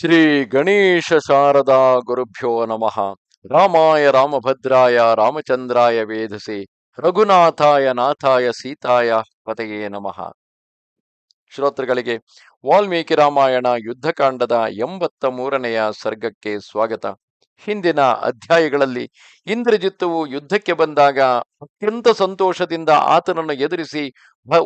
ಶ್ರೀ ಗಣೇಶ ಶಾರದಾ ಗುರುಭ್ಯೋ ನಮಃ. ರಾಮಾಯ ರಾಮಭದ್ರಾಯ ರಾಮಚಂದ್ರಾಯ ವೇಧಸೆ ರಘುನಾಥಾಯ ನಾಥಾಯ ಸೀತಾಯ ಪತೆಯೇ ನಮಃ. ಶ್ರೋತೃಗಳಿಗೆ, ವಾಲ್ಮೀಕಿ ರಾಮಾಯಣ ಯುದ್ಧಕಾಂಡದ ಎಂಬತ್ತ ಮೂರನೆಯ ಸರ್ಗಕ್ಕೆ ಸ್ವಾಗತ. ಹಿಂದಿನ ಅಧ್ಯಾಯಗಳಲ್ಲಿ ಇಂದ್ರಜಿತ್ತುವು ಯುದ್ಧಕ್ಕೆ ಬಂದಾಗ ಅತ್ಯಂತ ಸಂತೋಷದಿಂದ ಆತನನ್ನು ಎದುರಿಸಿ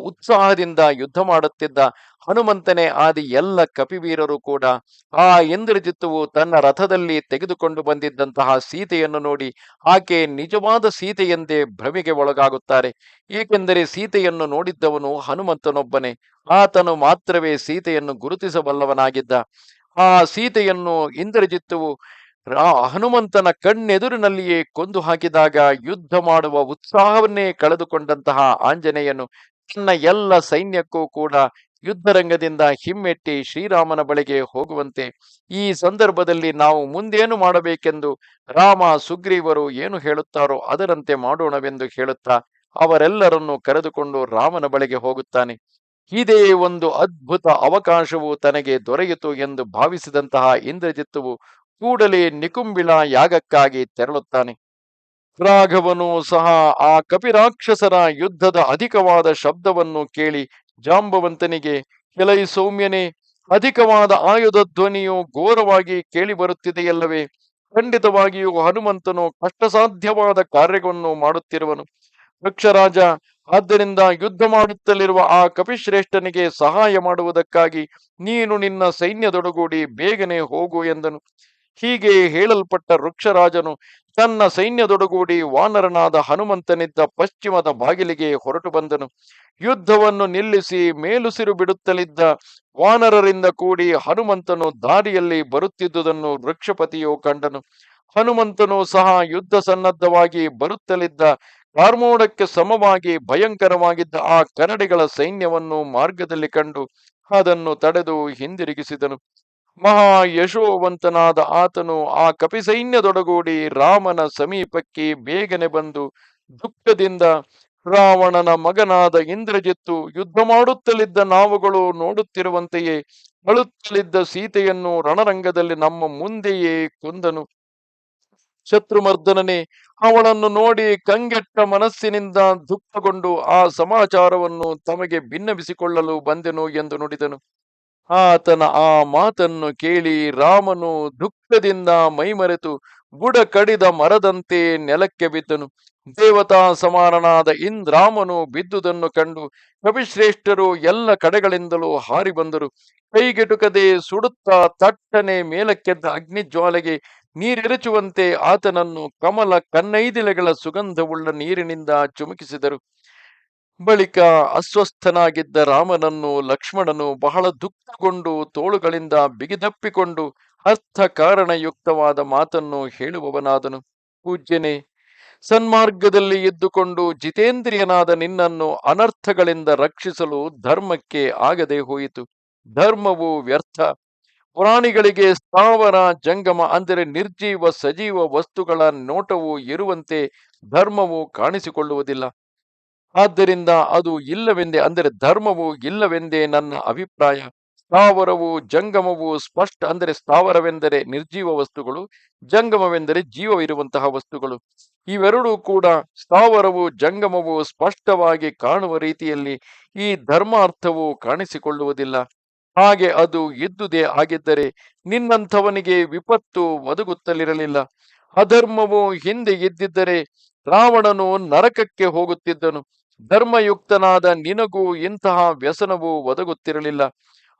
ಉತ್ಸಾಹದಿಂದ ಯುದ್ಧ ಮಾಡುತ್ತಿದ್ದ ಹನುಮಂತನೇ ಆದಿ ಎಲ್ಲ ಕಪಿವೀರರು ಕೂಡ ಆ ಇಂದ್ರಜಿತ್ತುವು ತನ್ನ ರಥದಲ್ಲಿ ತೆಗೆದುಕೊಂಡು ಬಂದಿದ್ದಂತಹ ಸೀತೆಯನ್ನು ನೋಡಿ ಆಕೆ ನಿಜವಾದ ಸೀತೆಯೆಂದೇ ಭ್ರಮೆಗೆ ಒಳಗಾಗುತ್ತಾರೆ. ಏಕೆಂದರೆ ಸೀತೆಯನ್ನು ನೋಡಿದ್ದವನು ಹನುಮಂತನೊಬ್ಬನೇ. ಆತನು ಮಾತ್ರವೇ ಸೀತೆಯನ್ನು ಗುರುತಿಸಬಲ್ಲವನಾಗಿದ್ದ. ಆ ಸೀತೆಯನ್ನು ಇಂದ್ರಜಿತ್ತುವು ರಾ ಹನುಮಂತನ ಕಣ್ಣೆದುರಿನಲ್ಲಿಯೇ ಕೊಂದು ಹಾಕಿದಾಗ ಯುದ್ಧ ಮಾಡುವ ಉತ್ಸಾಹವನ್ನೇ ಕಳೆದುಕೊಂಡಂತಹ ಆಂಜನೇಯನು ತನ್ನ ಎಲ್ಲ ಸೈನ್ಯಕ್ಕೂ ಕೂಡ ಯುದ್ಧರಂಗದಿಂದ ಹಿಮ್ಮೆಟ್ಟಿ ಶ್ರೀರಾಮನ ಬಳಿಗೆ ಹೋಗುವಂತೆ ಈ ಸಂದರ್ಭದಲ್ಲಿ ನಾವು ಮುಂದೇನು ಮಾಡಬೇಕೆಂದು ರಾಮ, ಸುಗ್ರೀವರು ಏನು ಹೇಳುತ್ತಾರೋ ಅದರಂತೆ ಮಾಡೋಣವೆಂದು ಹೇಳುತ್ತಾ ಅವರೆಲ್ಲರನ್ನು ಕರೆದುಕೊಂಡು ರಾಮನ ಬಳಿಗೆ ಹೋಗುತ್ತಾನೆ. ಇದೇ ಒಂದು ಅದ್ಭುತ ಅವಕಾಶವು ತನಗೆ ದೊರೆಯಿತು ಎಂದು ಭಾವಿಸಿದಂತಹ ಇಂದ್ರಜಿತ್ತುವು ಕೂಡಲೇ ನಿಕುಂಬಿಳ ಯಾಗಕ್ಕಾಗಿ ತೆರಳುತ್ತಾನೆ. ರಾಘವನು ಸಹ ಆ ಕಪಿರಾಕ್ಷಸರ ಯುದ್ಧದ ಅಧಿಕವಾದ ಶಬ್ದವನ್ನು ಕೇಳಿ ಜಾಂಬವಂತನಿಗೆ ಕೆಲೈ ಸೌಮ್ಯನೇ, ಅಧಿಕವಾದ ಆಯುಧ ಧ್ವನಿಯು ಘೋರವಾಗಿ ಕೇಳಿಬರುತ್ತಿದೆಯಲ್ಲವೇ? ಖಂಡಿತವಾಗಿಯೂ ಹನುಮಂತನು ಕಷ್ಟಸಾಧ್ಯವಾದ ಕಾರ್ಯವನ್ನು ಮಾಡುತ್ತಿರುವನು. ವೃಕ್ಷರಾಜ, ಆದ್ದರಿಂದ ಯುದ್ಧ ಮಾಡುತ್ತಲಿರುವ ಆ ಕಪಿಶ್ರೇಷ್ಠನಿಗೆ ಸಹಾಯ ಮಾಡುವುದಕ್ಕಾಗಿ ನೀನು ನಿನ್ನ ಸೈನ್ಯದೊಡಗೂಡಿ ಬೇಗನೆ ಹೋಗು ಎಂದನು. ಹೀಗೆ ಹೇಳಲ್ಪಟ್ಟ ವೃಕ್ಷರಾಜನು ತನ್ನ ಸೈನ್ಯದೊಡಗೂಡಿ ವಾನರನಾದ ಹನುಮಂತನಿದ್ದ ಪಶ್ಚಿಮದ ಬಾಗಿಲಿಗೆ ಹೊರಟು ಬಂದನು. ಯುದ್ಧವನ್ನು ನಿಲ್ಲಿಸಿ ಮೇಲುಸಿರು ಬಿಡುತ್ತಲಿದ್ದ ವಾನರರಿಂದ ಕೂಡಿ ಹನುಮಂತನು ದಾರಿಯಲ್ಲಿ ಬರುತ್ತಿದ್ದುದನ್ನು ವೃಕ್ಷಪತಿಯು ಕಂಡನು. ಹನುಮಂತನು ಸಹ ಯುದ್ಧ ಸನ್ನದ್ಧವಾಗಿ ಬರುತ್ತಲಿದ್ದ ಕಾರ್ಮೋಡಕ್ಕೆ ಸಮವಾಗಿ ಭಯಂಕರವಾಗಿದ್ದ ಆ ಕನ್ನಡಿಗಳ ಸೈನ್ಯವನ್ನು ಮಾರ್ಗದಲ್ಲಿ ಕಂಡು ಅದನ್ನು ತಡೆದು ಹಿಂದಿರುಗಿಸಿದನು. ಮಹಾ ಯಶೋವಂತನಾದ ಆತನು ಆ ಕಪಿಸೈನ್ಯದೊಡಗೂಡಿ ರಾಮನ ಸಮೀಪಕ್ಕೆ ಬೇಗನೆ ಬಂದು ದುಃಖದಿಂದ ರಾವಣನ ಮಗನಾದ ಇಂದ್ರಜಿತ್ತು ಯುದ್ಧ ಮಾಡುತ್ತಲಿದ್ದ ನಾವುಗಳು ನೋಡುತ್ತಿರುವಂತೆಯೇ ಅಳುತ್ತಲಿದ್ದ ಸೀತೆಯನ್ನು ರಣರಂಗದಲ್ಲಿ ನಮ್ಮ ಮುಂದೆಯೇ ಕೊಂದನು. ಶತ್ರುಮರ್ದನನೇ, ಅವಳನ್ನು ನೋಡಿ ಕಂಗೆಟ್ಟ ಮನಸ್ಸಿನಿಂದ ದುಃಖಗೊಂಡು ಆ ಸಮಾಚಾರವನ್ನು ತಮಗೆ ಭಿನ್ನವಿಸಿಕೊಳ್ಳಲು ಬಂದೆನು ಎಂದು ನುಡಿದನು. ಆತನ ಆ ಮಾತನ್ನು ಕೇಳಿ ರಾಮನು ದುಃಖದಿಂದ ಮೈಮರೆತು ಬುಡ ಕಡಿದ ಮರದಂತೆ ನೆಲಕ್ಕೆ ಬಿದ್ದನು. ದೇವತಾ ಸಮಾನನಾದ ಇಂದ್ರಾಮನು ಬಿದ್ದುದನ್ನು ಕಂಡು ಕವಿಶ್ರೇಷ್ಠರು ಎಲ್ಲ ಕಡೆಗಳಿಂದಲೂ ಹಾರಿ ಬಂದರು. ಕೈಗೆಟುಕದೆ ಸುಡುತ್ತಾ ತಟ್ಟನೆ ಮೇಲಕ್ಕೆದ್ದ ಅಗ್ನಿಜ್ವಾಲೆಗೆ ನೀರೆರಚುವಂತೆ ಆತನನ್ನು ಕಮಲ ಕನ್ನೈದಿಲೆಗಳ ಸುಗಂಧವುಳ್ಳ ನೀರಿನಿಂದ ಚುಮುಕಿಸಿದರು. ಬಳಿಕ ಅಸ್ವಸ್ಥನಾಗಿದ್ದ ರಾಮನನ್ನು ಲಕ್ಷ್ಮಣನು ಬಹಳ ದುಃಖಗೊಂಡು ತೋಳುಗಳಿಂದ ಬಿಗಿದಪ್ಪಿಕೊಂಡು ಅರ್ಥ ಕಾರಣಯುಕ್ತವಾದ ಮಾತನ್ನು ಹೇಳುವವನಾದನು. ಪೂಜ್ಯನೇ, ಸನ್ಮಾರ್ಗದಲ್ಲಿ ಇದ್ದುಕೊಂಡು ಜಿತೇಂದ್ರಿಯನಾದ ನಿನ್ನನ್ನು ಅನರ್ಥಗಳಿಂದ ರಕ್ಷಿಸಲು ಧರ್ಮಕ್ಕೆ ಆಗದೆ ಹೋಯಿತು. ಧರ್ಮವು ವ್ಯರ್ಥ. ಪ್ರಾಣಿಗಳಿಗೆ ಸ್ಥಾವರ, ಜಂಗಮ ಅಂದರೆ ನಿರ್ಜೀವ ಸಜೀವ ವಸ್ತುಗಳ ನೋಟವು ಇರುವಂತೆ ಧರ್ಮವು ಕಾಣಿಸಿಕೊಳ್ಳುವುದಿಲ್ಲ. ಆದ್ದರಿಂದ ಅದು ಇಲ್ಲವೆಂದೇ, ಅಂದರೆ ಧರ್ಮವು ಇಲ್ಲವೆಂದೇ ನನ್ನ ಅಭಿಪ್ರಾಯ. ಸ್ಥಾವರವು ಜಂಗಮವು ಸ್ಪಷ್ಟ, ಅಂದರೆ ಸ್ಥಾವರವೆಂದರೆ ನಿರ್ಜೀವ ವಸ್ತುಗಳು, ಜಂಗಮವೆಂದರೆ ಜೀವವಿರುವಂತಹ ವಸ್ತುಗಳು. ಇವೆರಡೂ ಕೂಡ ಸ್ಥಾವರವು ಜಂಗಮವು ಸ್ಪಷ್ಟವಾಗಿ ಕಾಣುವ ರೀತಿಯಲ್ಲಿ ಈ ಧರ್ಮಾರ್ಥವು ಕಾಣಿಸಿಕೊಳ್ಳುವುದಿಲ್ಲ. ಹಾಗೆ ಅದು ಇದ್ದುದೇ ಆಗಿದ್ದರೆ ನಿನ್ನಂಥವನಿಗೆ ವಿಪತ್ತು ಒದಗುತ್ತಲಿರಲಿಲ್ಲ. ಅಧರ್ಮವು ಹಿಂದೆ ಇದ್ದಿದ್ದರೆ ರಾವಣನು ನರಕಕ್ಕೆ ಹೋಗುತ್ತಿದ್ದನು. ಧರ್ಮಯುಕ್ತನಾದ ನಿನಗೂ ಇಂತಹ ವ್ಯಸನವು ಒದಗುತ್ತಿರಲಿಲ್ಲ.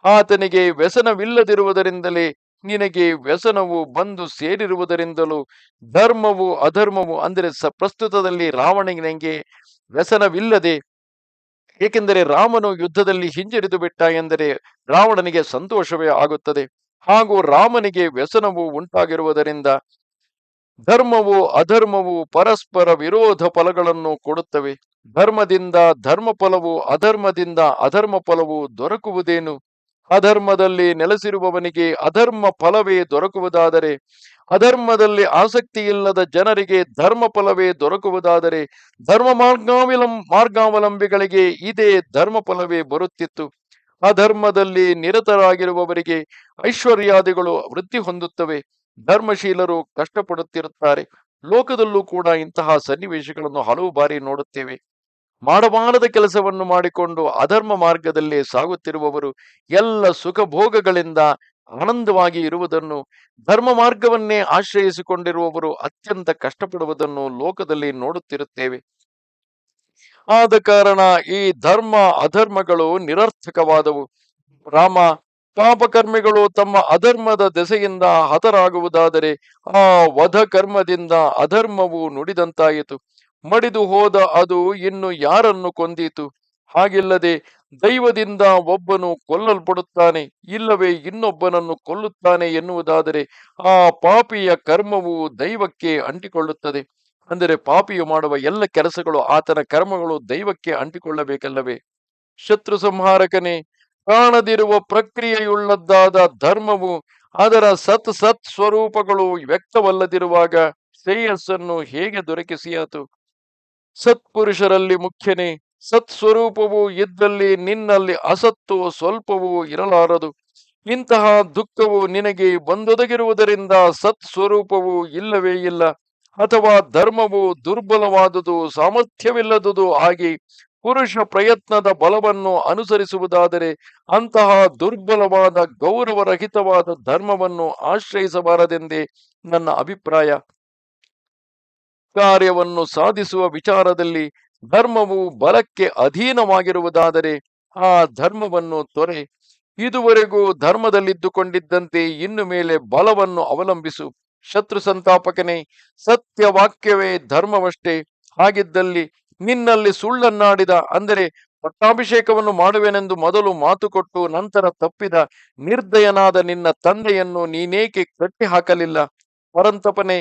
ಆತನಿಗೆ ವ್ಯಸನವಿಲ್ಲದಿರುವುದರಿಂದಲೇ ನಿನಗೆ ವ್ಯಸನವು ಬಂದು ಸೇರಿರುವುದರಿಂದಲೂ ಧರ್ಮವು ಅಧರ್ಮವು ಅಂದರೆ ಸ ಪ್ರಸ್ತುತದಲ್ಲಿ ರಾವಣನಿಗೆ ವ್ಯಸನವಿಲ್ಲದೆ, ಏಕೆಂದರೆ ರಾಮನು ಯುದ್ಧದಲ್ಲಿ ಹಿಂಜರಿದು ಬಿಟ್ಟ ಎಂದರೆ ರಾವಣನಿಗೆ ಸಂತೋಷವೇ ಆಗುತ್ತದೆ. ಹಾಗೂ ರಾಮನಿಗೆ ವ್ಯಸನವು ಉಂಟಾಗಿರುವುದರಿಂದ ಧರ್ಮವು ಅಧರ್ಮವು ಪರಸ್ಪರ ವಿರೋಧ ಫಲಗಳನ್ನು ಕೊಡುತ್ತವೆ. ಧರ್ಮದಿಂದ ಧರ್ಮ ಫಲವು ಅಧರ್ಮದಿಂದ ಅಧರ್ಮ ಫಲವು ದೊರಕುವುದೇನು? ಅಧರ್ಮದಲ್ಲಿ ನೆಲೆಸಿರುವವನಿಗೆ ಅಧರ್ಮ ಫಲವೇ ದೊರಕುವುದಾದರೆ, ಅಧರ್ಮದಲ್ಲಿ ಆಸಕ್ತಿ ಇಲ್ಲದ ಜನರಿಗೆ ಧರ್ಮ ಫಲವೇ ದೊರಕುವುದಾದರೆ ಧರ್ಮ ಮಾರ್ಗಾವಲಂ ಮಾರ್ಗಾವಲಂಬಿಗಳಿಗೆ ಇದೇ ಧರ್ಮ ಫಲವೇ ಬರುತ್ತಿತ್ತು. ಅಧರ್ಮದಲ್ಲಿ ನಿರತರಾಗಿರುವವರಿಗೆ ಐಶ್ವರ್ಯಾದಿಗಳು ವೃದ್ಧಿ ಹೊಂದುತ್ತವೆ. ಧರ್ಮಶೀಲರು ಕಷ್ಟಪಡುತ್ತಿರುತ್ತಾರೆ. ಲೋಕದಲ್ಲೂ ಕೂಡ ಇಂತಹ ಸನ್ನಿವೇಶಗಳನ್ನು ಹಲವು ಬಾರಿ ನೋಡುತ್ತೇವೆ. ಮಾಡಬಾರದ ಕೆಲಸವನ್ನು ಮಾಡಿಕೊಂಡು ಅಧರ್ಮ ಮಾರ್ಗದಲ್ಲಿ ಸಾಗುತ್ತಿರುವವರು ಎಲ್ಲ ಸುಖ ಭೋಗಗಳಿಂದ ಆನಂದವಾಗಿ ಇರುವುದನ್ನು, ಧರ್ಮ ಮಾರ್ಗವನ್ನೇ ಆಶ್ರಯಿಸಿಕೊಂಡಿರುವವರು ಅತ್ಯಂತ ಕಷ್ಟಪಡುವುದನ್ನು ಲೋಕದಲ್ಲಿ ನೋಡುತ್ತಿರುತ್ತೇವೆ. ಆದ ಕಾರಣ ಈ ಧರ್ಮ ಅಧರ್ಮಗಳು ನಿರರ್ಥಕವಾದವು. ರಾಮ, ಪಾಪಕರ್ಮಿಗಳು ತಮ್ಮ ಅಧರ್ಮದ ದೆಸೆಯಿಂದ ಹತರಾಗುವುದಾದರೆ ಆ ವಧ ಕರ್ಮದಿಂದ ಅಧರ್ಮವು ನುಡಿದಂತಾಯಿತು. ಮಡಿದು ಹೋದ ಅದು ಇನ್ನು ಯಾರನ್ನು ಕೊಂದೀತು? ಹಾಗಿಲ್ಲದೆ ದೈವದಿಂದ ಒಬ್ಬನು ಕೊಲ್ಲಲ್ಪಡುತ್ತಾನೆ, ಇಲ್ಲವೇ ಇನ್ನೊಬ್ಬನನ್ನು ಕೊಲ್ಲುತ್ತಾನೆ ಎನ್ನುವುದಾದರೆ ಆ ಪಾಪಿಯ ಕರ್ಮವು ದೈವಕ್ಕೆ ಅಂಟಿಕೊಳ್ಳುತ್ತದೆ. ಅಂದರೆ ಪಾಪಿಯು ಮಾಡುವ ಎಲ್ಲ ಕೆಲಸಗಳು ಆತನ ಕರ್ಮಗಳು ದೈವಕ್ಕೆ ಅಂಟಿಕೊಳ್ಳಬೇಕಲ್ಲವೇ? ಶತ್ರು ಸಂಹಾರಕನೇ, ಕಾಣದಿರುವ ಪ್ರಕ್ರಿಯೆಯುಳ್ಳದ್ದಾದ ಧರ್ಮವು ಅದರ ಸತ್ ಸತ್ ಸ್ವರೂಪಗಳು ವ್ಯಕ್ತವಲ್ಲದಿರುವಾಗ ಶ್ರೇಯಸ್ಸನ್ನು ಹೇಗೆ ದೊರಕಿಸಿಯಾತು? ಸತ್ಪುರುಷರಲ್ಲಿ ಮುಖ್ಯನೇ. ಸತ್ ಸ್ವರೂಪವು ಇದ್ದಲ್ಲಿ ನಿನ್ನಲ್ಲಿ ಅಸತ್ತು ಸ್ವಲ್ಪವೂ ಇರಲಾರದು. ಇಂತಹ ದುಃಖವು ನಿನಗೆ ಬಂದೊದಗಿರುವುದರಿಂದ ಸತ್ ಸ್ವರೂಪವು ಇಲ್ಲವೇ ಇಲ್ಲ. ಅಥವಾ ಧರ್ಮವು ದುರ್ಬಲವಾದುದು ಸಾಮರ್ಥ್ಯವಿಲ್ಲದುದು ಆಗಿ ಪುರುಷ ಪ್ರಯತ್ನದ ಬಲವನ್ನು ಅನುಸರಿಸುವುದಾದರೆ ಅಂತಹ ದುರ್ಬಲವಾದ ಗೌರವರಹಿತವಾದ ಧರ್ಮವನ್ನು ಆಶ್ರಯಿಸಬಾರದೆಂದೇ ನನ್ನ ಅಭಿಪ್ರಾಯ. ಕಾರ್ಯವನ್ನು ಸಾಧಿಸುವ ವಿಚಾರದಲ್ಲಿ ಧರ್ಮವು ಬಲಕ್ಕೆ ಅಧೀನವಾಗಿರುವುದಾದರೆ ಆ ಧರ್ಮವನ್ನು ತೊರೆ. ಇದುವರೆಗೂ ಧರ್ಮದಲ್ಲಿದ್ದುಕೊಂಡಿದ್ದಂತೆ ಇನ್ನು ಮೇಲೆ ಬಲವನ್ನು ಅವಲಂಬಿಸು. ಶತ್ರು ಸಂತಾಪಕನೇ, ಸತ್ಯವಾಕ್ಯವೇ ಧರ್ಮವಷ್ಟೇ. ಹಾಗಿದ್ದಲ್ಲಿ ನಿನ್ನಲ್ಲಿ ಸುಳ್ಳನ್ನಾಡಿದ, ಅಂದರೆ ಪಟ್ಟಾಭಿಷೇಕವನ್ನು ಮಾಡುವೆನೆಂದು ಮೊದಲು ಮಾತು ಕೊಟ್ಟು ನಂತರ ತಪ್ಪಿದ ನಿರ್ದಯನಾದ ನಿನ್ನ ತಂದೆಯನ್ನು ನೀನೇಕೆ ಕಟ್ಟಿ ಹಾಕಲಿಲ್ಲ ಪರಂತಪನೆ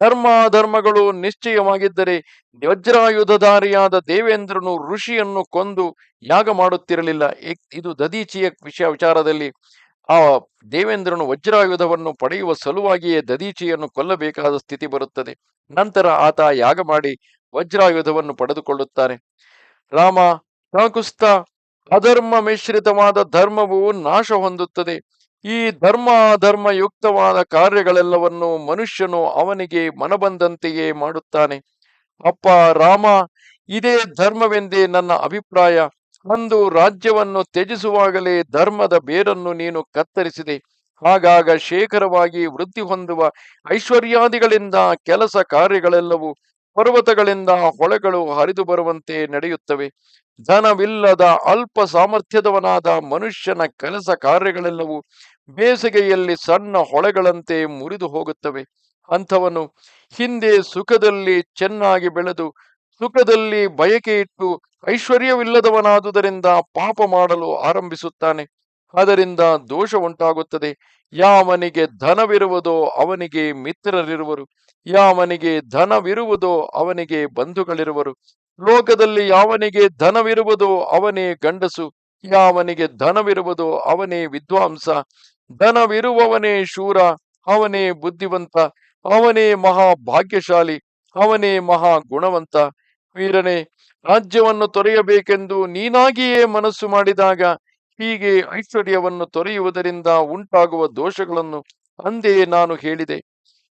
ಧರ್ಮಾಧರ್ಮಗಳು ನಿಶ್ಚಯವಾಗಿದ್ದರೆ ವಜ್ರಾಯುಧಧಾರಿಯಾದ ದೇವೇಂದ್ರನು ಋಷಿಯನ್ನು ಕೊಂದು ಯಾಗ ಮಾಡುತ್ತಿರಲಿಲ್ಲ. ಇದು ದದೀಚಿಯ ವಿಷಯ ವಿಚಾರದಲ್ಲಿ. ಆ ದೇವೇಂದ್ರನು ವಜ್ರಾಯುಧವನ್ನು ಪಡೆಯುವ ಸಲುವಾಗಿಯೇ ದದೀಚಿಯನ್ನು ಕೊಲ್ಲಬೇಕಾದ ಸ್ಥಿತಿ ಬರುತ್ತದೆ. ನಂತರ ಆತ ಯಾಗ ಮಾಡಿ ವಜ್ರಾಯುಧವನ್ನು ಪಡೆದುಕೊಳ್ಳುತ್ತಾನೆ. ರಾಮ, ಸಾಕುಸ್ತ, ಅಧರ್ಮ ಮಿಶ್ರಿತವಾದ ಧರ್ಮವು ನಾಶ ಹೊಂದುತ್ತದೆ. ಈ ಧರ್ಮ ಧರ್ಮ ಯುಕ್ತವಾದ ಕಾರ್ಯಗಳೆಲ್ಲವನ್ನು ಮನುಷ್ಯನು ಅವನಿಗೆ ಮನಬಂದಂತೆಯೇ ಮಾಡುತ್ತಾನೆ. ಅಪ್ಪ ರಾಮ, ಇದೇ ಧರ್ಮವೆಂದೇ ನನ್ನ ಅಭಿಪ್ರಾಯ. ಅಂದು ರಾಜ್ಯವನ್ನು ತ್ಯಜಿಸುವಾಗಲೇ ಧರ್ಮದ ಬೇರನ್ನು ನೀನು ಕತ್ತರಿಸಿದೆ. ಹಾಗಾಗ ಶೇಖರವಾಗಿ ವೃದ್ಧಿ ಹೊಂದುವ ಐಶ್ವರ್ಯಾದಿಗಳಿಂದ ಕೆಲಸ ಕಾರ್ಯಗಳೆಲ್ಲವೂ ಪರ್ವತಗಳಿಂದ ಹೊಳೆಗಳು ಹರಿದು ಬರುವಂತೆ ನಡೆಯುತ್ತವೆ. ಧನವಿಲ್ಲದ ಅಲ್ಪ ಸಾಮರ್ಥ್ಯದವನಾದ ಮನುಷ್ಯನ ಕೆಲಸ ಕಾರ್ಯಗಳೆಲ್ಲವೂ ಬೇಸಿಗೆಯಲ್ಲಿ ಸಣ್ಣ ಹೊಳೆಗಳಂತೆ ಮುರಿದು ಹೋಗುತ್ತವೆ. ಅಂಥವನು ಹಿಂದೆ ಸುಖದಲ್ಲಿ ಚೆನ್ನಾಗಿ ಬೆಳೆದು, ಸುಖದಲ್ಲಿ ಬಯಕೆ ಇಟ್ಟು ಐಶ್ವರ್ಯವಿಲ್ಲದವನಾದುದರಿಂದ ಪಾಪ ಮಾಡಲು ಆರಂಭಿಸುತ್ತಾನೆ. ಅದರಿಂದ ದೋಷ ಉಂಟಾಗುತ್ತದೆ ಯಾವನಿಗೆ ಧನವಿರುವುದೋ ಅವನಿಗೆ ಮಿತ್ರರಿರುವರು. ಯಾವನಿಗೆ ಧನವಿರುವುದೋ ಅವನಿಗೆ ಬಂಧುಗಳಿರುವರು. ಲೋಕದಲ್ಲಿ ಯಾವನಿಗೆ ಧನವಿರುವುದೋ ಅವನೇ ಗಂಡಸು, ಯಾವನಿಗೆ ಧನವಿರುವುದೋ ಅವನೇ ವಿದ್ವಾಂಸ, ಧನವಿರುವವನೇ ಶೂರ, ಅವನೇ ಬುದ್ಧಿವಂತ, ಅವನೇ ಮಹಾ ಭಾಗ್ಯಶಾಲಿ ಅವನೇ ಮಹಾ ಗುಣವಂತ ವೀರನೇ, ರಾಜ್ಯವನ್ನು ತೊರೆಯಬೇಕೆಂದು ನೀನಾಗಿಯೇ ಮನಸ್ಸು ಮಾಡಿದಾಗ ಹೀಗೆ ಐಶ್ವರ್ಯವನ್ನು ತೊರೆಯುವುದರಿಂದ ಉಂಟಾಗುವ ದೋಷಗಳನ್ನು ಅಂದೇ ನಾನು ಹೇಳಿದೆ.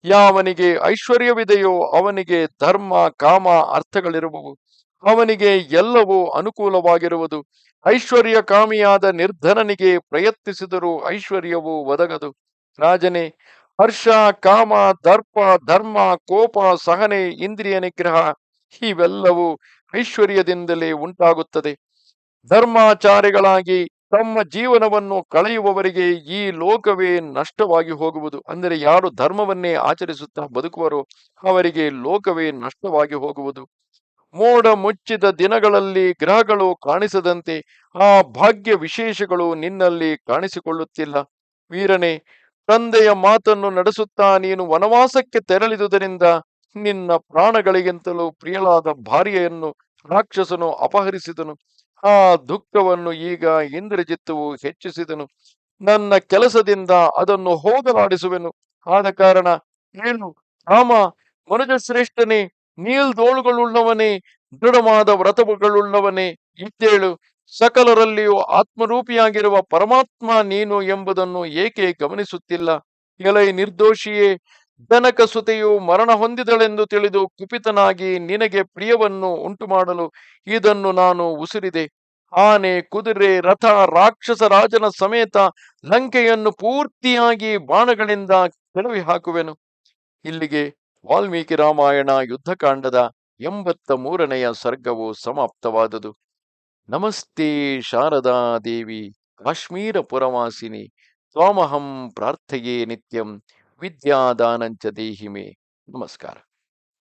ಯಾವನಿಗೆ ಐಶ್ವರ್ಯವಿದೆಯೋ ಅವನಿಗೆ ಧರ್ಮ, ಕಾಮ, ಅರ್ಥಗಳಿರುವವು. ಅವನಿಗೆ ಎಲ್ಲವೂ ಅನುಕೂಲವಾಗಿರುವುದು. ಐಶ್ವರ್ಯ ಕಾಮಿಯಾದ ನಿರ್ಧನನಿಗೆ ಪ್ರಯತ್ನಿಸಿದರೂ ಐಶ್ವರ್ಯವು ಒದಗದು. ರಾಜನೇ, ಹರ್ಷ, ಕಾಮ, ದರ್ಪ, ಧರ್ಮ, ಕೋಪ, ಸಹನೆ, ಇಂದ್ರಿಯ ನಿಗ್ರಹ ಇವೆಲ್ಲವೂ ಐಶ್ವರ್ಯದಿಂದಲೇ ಉಂಟಾಗುತ್ತದೆ. ಧರ್ಮಾಚಾರಿಗಳಾಗಿ ತಮ್ಮ ಜೀವನವನ್ನು ಕಳೆಯುವವರಿಗೆ ಈ ಲೋಕವೇ ನಷ್ಟವಾಗಿ ಹೋಗುವುದು. ಅಂದರೆ ಯಾರು ಧರ್ಮವನ್ನೇ ಆಚರಿಸುತ್ತಾ ಬದುಕುವರೋ ಅವರಿಗೆ ಲೋಕವೇ ನಷ್ಟವಾಗಿ ಹೋಗುವುದು. ಮೋಡ ಮುಚ್ಚಿದ ದಿನಗಳಲ್ಲಿ ಗ್ರಹಗಳು ಕಾಣಿಸದಂತೆ ಆ ಭಾಗ್ಯ ವಿಶೇಷಗಳು ನಿನ್ನಲ್ಲಿ ಕಾಣಿಸಿಕೊಳ್ಳುತ್ತಿಲ್ಲ. ವೀರನೇ, ತಂದೆಯ ಮಾತನ್ನು ನಡೆಸುತ್ತಾ ನೀನು ವನವಾಸಕ್ಕೆ ತೆರಳಿದುದರಿಂದ ನಿನ್ನ ಪ್ರಾಣಗಳಿಗಿಂತಲೂ ಪ್ರಿಯಲಾದ ಭಾರ್ಯೆಯನ್ನು ರಾಕ್ಷಸನು ಅಪಹರಿಸಿದನು. ಆ ದುಃಖವನ್ನು ಈಗ ಇಂದ್ರಜಿತ್ತುವು ಹೆಚ್ಚಿಸಿದನು. ನನ್ನ ಕೆಲಸದಿಂದ ಅದನ್ನು ಹೋಗಲಾಡಿಸುವೆನು. ಆದ ಕಾರಣ ಏನು ರಾಮ ಮನುಜ ಶ್ರೇಷ್ಠನೇ ನೀಳ್ದೋಳುಗಳುಳ್ಳವನೇ ದೃಢವಾದ ವ್ರತಗಳುಳ್ಳವನೇ ಇದ್ದೇಳು ಸಕಲರಲ್ಲಿಯೂ ಆತ್ಮರೂಪಿಯಾಗಿರುವ ಪರಮಾತ್ಮ ನೀನು ಎಂಬುದನ್ನು ಏಕೆ ಗಮನಿಸುತ್ತಿಲ್ಲ? ಎಲೈ ನಿರ್ದೋಷಿಯೇ ಜನಕ ಸುತೆಯು ಮರಣ ಹೊಂದಿದಳೆಂದು ತಿಳಿದು ಕುಪಿತನಾಗಿ ನಿನಗೆ ಪ್ರಿಯವನ್ನು ಉಂಟು ಮಾಡಲು ಇದನ್ನು ನಾನು ಉಸಿರಿದೆ. ಆನೆ, ಕುದುರೆ, ರಥ, ರಾಕ್ಷಸ ರಾಜನ ಸಮೇತ ಲಂಕೆಯನ್ನು ಪೂರ್ತಿಯಾಗಿ ಬಾಣಗಳಿಂದ ಕೆಳವಿ ಹಾಕುವೆನು ಇಲ್ಲಿಗೆ ವಾಲ್ಮೀಕಿ ರಾಮಾಯಣ ಯುದ್ಧಕಾಂಡದ ಎಂಬತ್ತ ಮೂರನೆಯ ಸರ್ಗವು ಸಮಾಪ್ತವಾದುದು. ನಮಸ್ತೆ ಶಾರದಾ ದೇವಿ, ಕಾಶ್ಮೀರ ಪುರವಾಸಿನಿ, ತ್ವಾಮಹಂ ಪ್ರಾರ್ಥಯೇ ನಿತ್ಯಂ, ವಿದ್ಯಾದಾನಂಚ ದೇಹಿಮೆ. ನಮಸ್ಕಾರ.